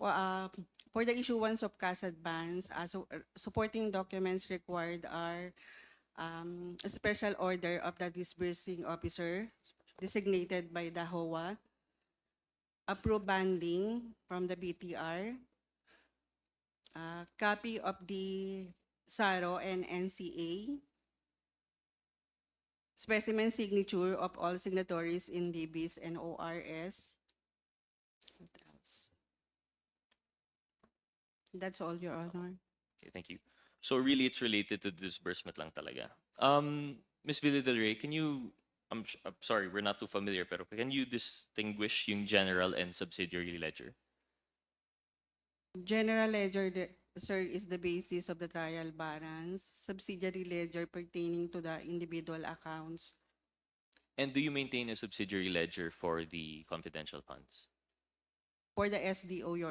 Uh, for the issuance of cash advance, uh, so, uh, supporting documents required are um, a special order of the disbursing officer designated by the HOA, approved banding from the BTR, uh, copy of the SARO and NCA, specimen signature of all signatories in DBs and ORS. That's all, Your Honor. Okay, thank you. So really, it's related to disbursement lang talaga. Um, Ms. Villa Del Rey, can you, I'm, s- I'm sorry, we're not too familiar, pero can you distinguish yung general and subsidiary ledger? General ledger, the- sir, is the basis of the trial balance. Subsidiary ledger pertaining to the individual accounts. And do you maintain a subsidiary ledger for the confidential funds? For the SDO, Your